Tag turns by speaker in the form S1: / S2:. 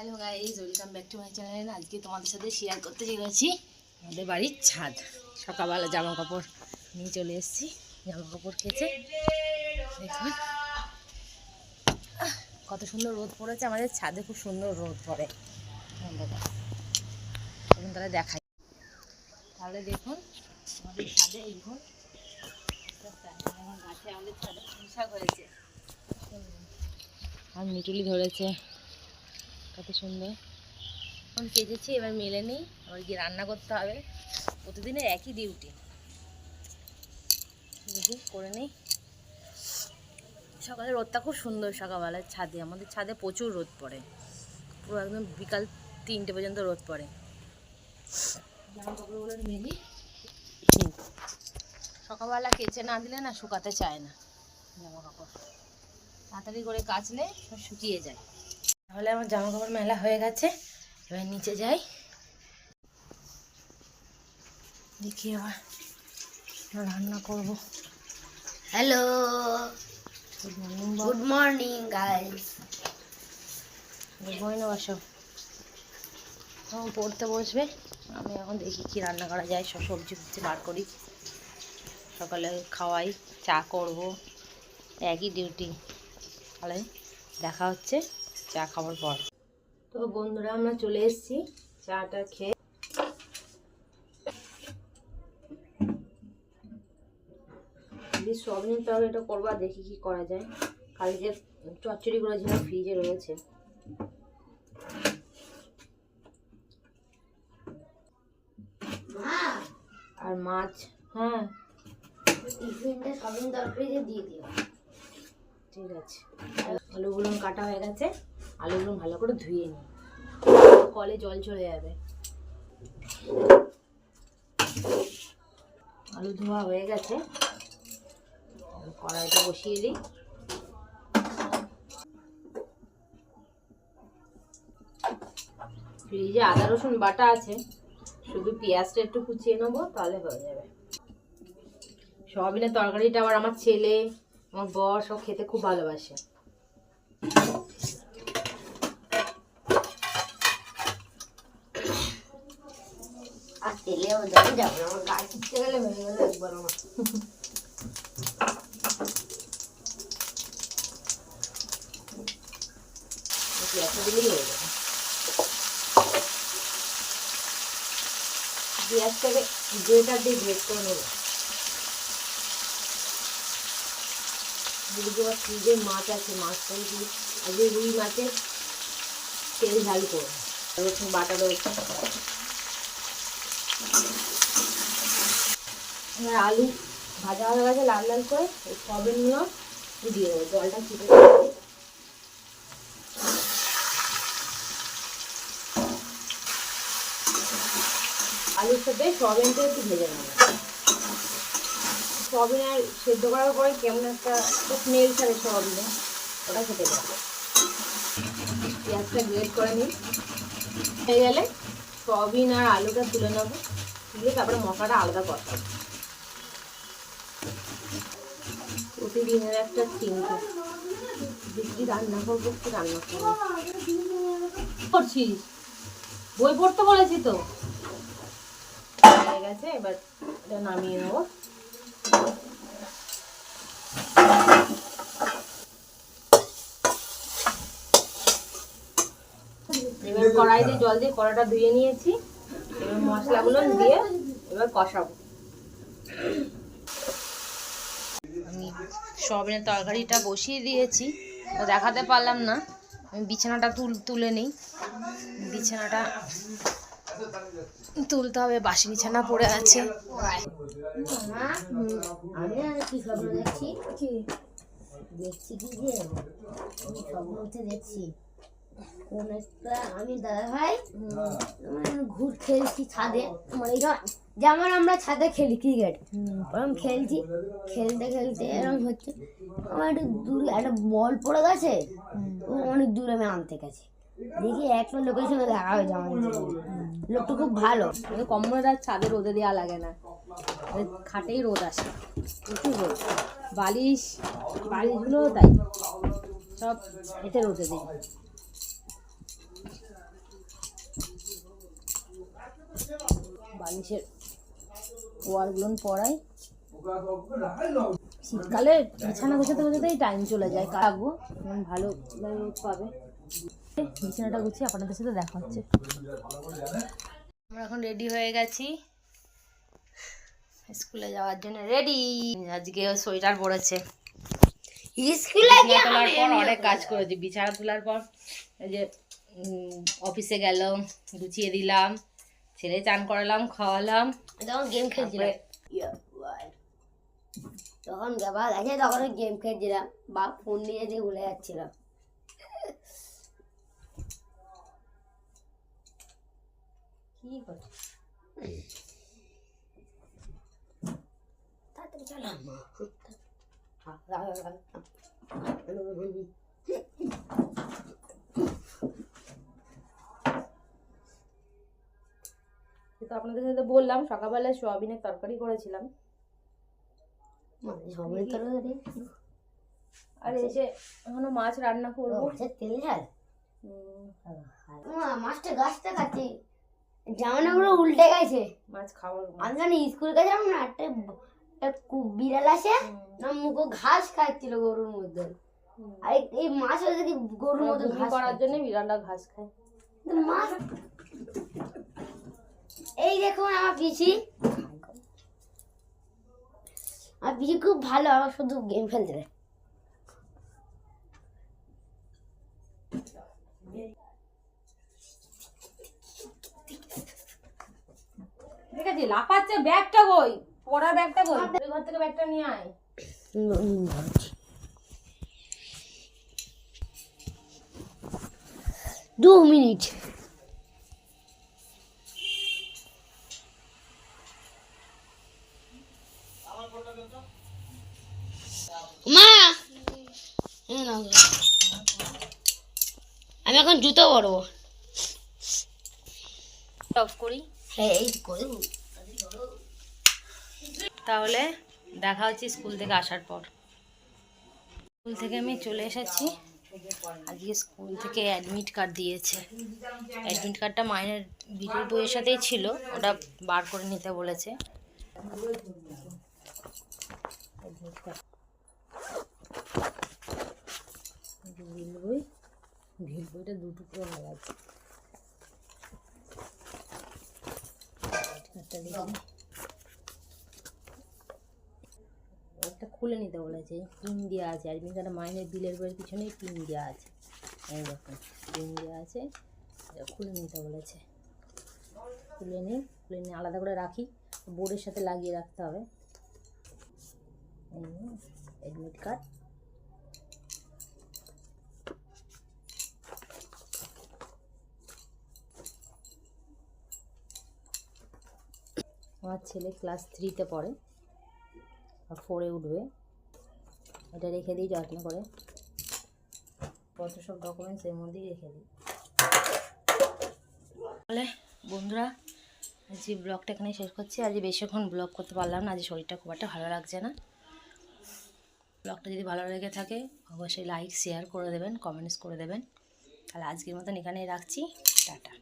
S1: Hello guys welcome back to my channel আজকে তোমাদের সাথে শেয়ার করতে চলেছি আমাদের বাড়ির ছাদ। সকালবেলা জামা কাপড় নিয়ে চলে এসেছি। জামা কাপড় কেচে দেখুন। কত সুন্দর রোদ পড়েছে। আমাদের ছাদে খুব সুন্দর রোদ পড়ে। বন্ধুরা এখন তাহলে দেখাই। তাহলে দেখুন, আমাদের ছাদে এখন গাছে আমাদের ছাদে শাক হয়েছে। আর মিটুলি ধরেছে। কত সুন্দর। এখন কেজেছি এবার মেলে নিই। আবার গিয়ে রান্না করতে হবে। প্রতিদিনের একই ডিউটি দেখি করে নিই। সকালে রোদটা খুব সুন্দর সকালবেলায় ছাদে। আমাদের ছাদে প্রচুর রোদ পড়ে। পুরো একদম বিকাল তিনটে পর্যন্ত রোদ পড়ে। সকালবেলা কেচে না দিলে না শুকাতে চায় না জামা কাপড়। তাড়াতাড়ি করে কাচলে সব শুকিয়ে যায়। তাহলে আমার জামা কাপড় মেলা হয়ে গেছে। এবার নিচে যাই। দেখি আবার রান্না করব।
S2: হ্যালো
S1: গুড মর্নিং
S2: গাইস
S1: বাসো। পড়তে বসবে। আমি এখন দেখি কি রান্না করা যায়। সব সবজি ফবজি বার করি। সকালে খাওয়াই চা করব। একই ডিউটি তাহলে দেখা হচ্ছে। চা খাওয়ার পর। তো বন্ধুরা আমরা চলে এসেছি চাটা খেয়ে। সয়াবিন তরকারিটা করবা দেখি কি করা যায়। কালকে চচ্চড়ি করেছিলাম ফ্রিজে রয়েছে। আর মাছ হ্যাঁ।
S2: টিফিনটা সবিন তরকারিতে দিয়ে দিও।
S1: ঠিক আছে। আলুগুলো কাটা হয়ে গেছে। আলুগুলো ভালো করে ধুয়ে নিই। কলে জল চলে যাবে। আলু ধোয়া হয়ে গেছে। কড়াইটা বসিয়ে দিই। ফ্রিজে আদা, রসুন বাটা আছে। শুধু পেঁয়াজটা একটু কুচিয়ে নেব, তাহলে হয়ে যাবে। সয়াবিনের তরকারিটা আবার আমার ছেলে, আমার বর সব খেতে খুব ভালোবাসে।
S2: আর তেলেও যাবে
S1: দিয়ে গ্রেট করে নেব যদি আবার ফ্রিজে মাছ আছে মাছটাই দিই আজকে রুই মাছের তেল ঝাল করব বাটা রয়েছে এবার আলু ভাজা হয়ে গেছে, লাল লাল করে এই সবেনগুলো দিয়ে দেবো, জলটা চিপে আলুর সাথে সয়াবিনটা একটু ভেজে নেব। সয়াবিন আর সেদ্ধ করার পরে কেমন একটা স্মেল ছাড়ে সয়াবিনে, ওটা খেতে পারে পেঁয়াজটা গ্রেট করে নিই। হয়ে গেলে সয়াবিন আর আলুটা তুলে নেব। তুলে তারপরে মশলাটা আলাদা কষাবো প্রতিদিনের একটা চিন্তা। বেশি রান্না করব কি রান্না করব? করছিস? বই পড়তে বলেছি তো। হয়ে গেছে, এবার এটা নামিয়ে নেব এবার কড়াই দিয়ে জল দিয়ে কড়াটা ধুয়ে নিয়েছি। এবার মশলাগুলো দিয়ে এবার কষাবো। আমি সয়াবিনের তরকারিটা বসিয়ে দিয়েছি। তো দেখাতে পারলাম না। আমি বিছানাটা তুল তুলে নিই। বিছানাটা তুলতে হবে। বাসি বিছানা পড়ে আছে।
S2: দেখছি? কি? যে? দেখছি। আমি দাদা ভাই মানে ঘুর খেলছি ছাদে। মানে যেমন আমরা ছাদে খেলি ক্রিকেট ওরকম খেলছি। খেলতে খেলতে এরকম হচ্ছে। আমার একটু দূরে একটা বল পড়ে গেছে ও অনেক দূরে আমি আনতে গেছি। দেখি একটা লোকের সঙ্গে দেখা হয়েছে আমার লোকটা খুব ভালো।
S1: কিন্তু কম্বলটা ছাদে রোদে দেওয়া লাগে না। খাটেই রোদ আসে। প্রচুর রোদ। বালিশ বালিশগুলোও তাই। সব এতে রোদে দিই বালিশের ওয়ালগুলো পরাই। শীতকালে বিছানা গোছাতে গোছাতেই টাইম চলে যায়। কাটবো ভালো রোদ পাবে। বিছানাটা গুছিয়ে আপনাদের সাথে দেখা হচ্ছে। আমরা এখন রেডি হয়ে গেছি। স্কুলে যাওয়ার জন্য রেডি আজকে সোয়েটার পরেছে।
S2: স্কুলে
S1: তোলার পর অনেক কাজ করেছি। বিছানা তোলার পর এই যে অফিসে গেল গুছিয়ে দিলাম। ছেলে চান করালাম খাওয়ালাম।
S2: তখন গেম খেলছিলাম। তখন বাবা দেখে তখন গেম খেলছিলাম। বা ফোন নিয়ে দিয়ে ভুলে যাচ্ছিলাম।
S1: কি
S2: তাড়াতাড়ি চলো।
S1: তো আপনাদের সাথে বললাম সকালবেলায় সোয়াবিনের তরকারি করেছিলাম।
S2: মানে সবাই তো রে
S1: আর এসে এখনও মাছ রান্না করব।
S2: মাছের তেল ঝাল? মাছটা গাছটা কাছে জামানা পুরো উল্টে গেছে।
S1: মাছ খাওয়ার
S2: আমি জানি স্কুল গেছিলাম না একটা বিড়াল আসে না মুখো ঘাস খাচ্ছিল গরুর মধ্যে। আর এই- এই মাছ কি গরুর মধ্যে
S1: বমি
S2: ঘাস
S1: করার জন্য বিড়ালটা ঘাস খায়।
S2: মাছ এই দেখুন আমার পিসি। আমার পিসি খুব ভালো আমার শুধু গেম খেলতে দেয়।
S1: ঠিক আছে লাফাচ্ছে ব্যাগটা কই? পড়ার ব্যাগটা কই? ঘর থেকে ব্যাগটা নিয়ে আয়।
S2: দু মিনিট। আমি এখন জুতো পরবো।
S1: অফ করি।
S2: হ্যাঁ এই
S1: তাহলে দেখা হচ্ছে স্কুল থেকে আসার পর। স্কুল থেকে আমি চলে এসেছি। আজকে স্কুল থেকে অ্যাডমিট কার্ড দিয়েছে। অ্যাডমিট কার্ডটা মায়ের বিলের বইয়ের সাথেই ছিল। ওটা বার করে নিতে বলেছে। অ্যাডমিট কার্ড বিল বই বিল বইটা দুটো করে হয়ে গেছে। একটা খুলে নিতে বলেছে পিন দেওয়া আছে। অ্যাডমিট কার্ডে মাইনের বিলের বইয়ের পিছনেই পিন দেওয়া আছে। এই দেখুন পিন দেওয়া আছে খুলে নিতে বলেছে। খুলে নিই খুলে নিয়ে আলাদা করে রাখি। বোর্ডের সাথে লাগিয়ে রাখতে হবে। অ্যাডমিট কার্ড আমার ছেলে ক্লাস থ্রিতে পড়ে আর ফোরে উঠবে। এটা রেখে দিই, যত্ন করে। কত সব ডকুমেন্টস এর মধ্যেই রেখে দিই। তাহলে বন্ধুরা আজকে ব্লগটা এখানে শেষ করছি। আজ বেশিক্ষণ ব্লগ করতে পারলাম না, আজ শরীরটা খুব একটা ভালো লাগছে না। ব্লগটা যদি ভালো লেগে থাকে, অবশ্যই লাইক শেয়ার করে দেবেন কমেন্টস করে দেবেন। তাহলে আজকের মতন এখানেই রাখছি। টাটা।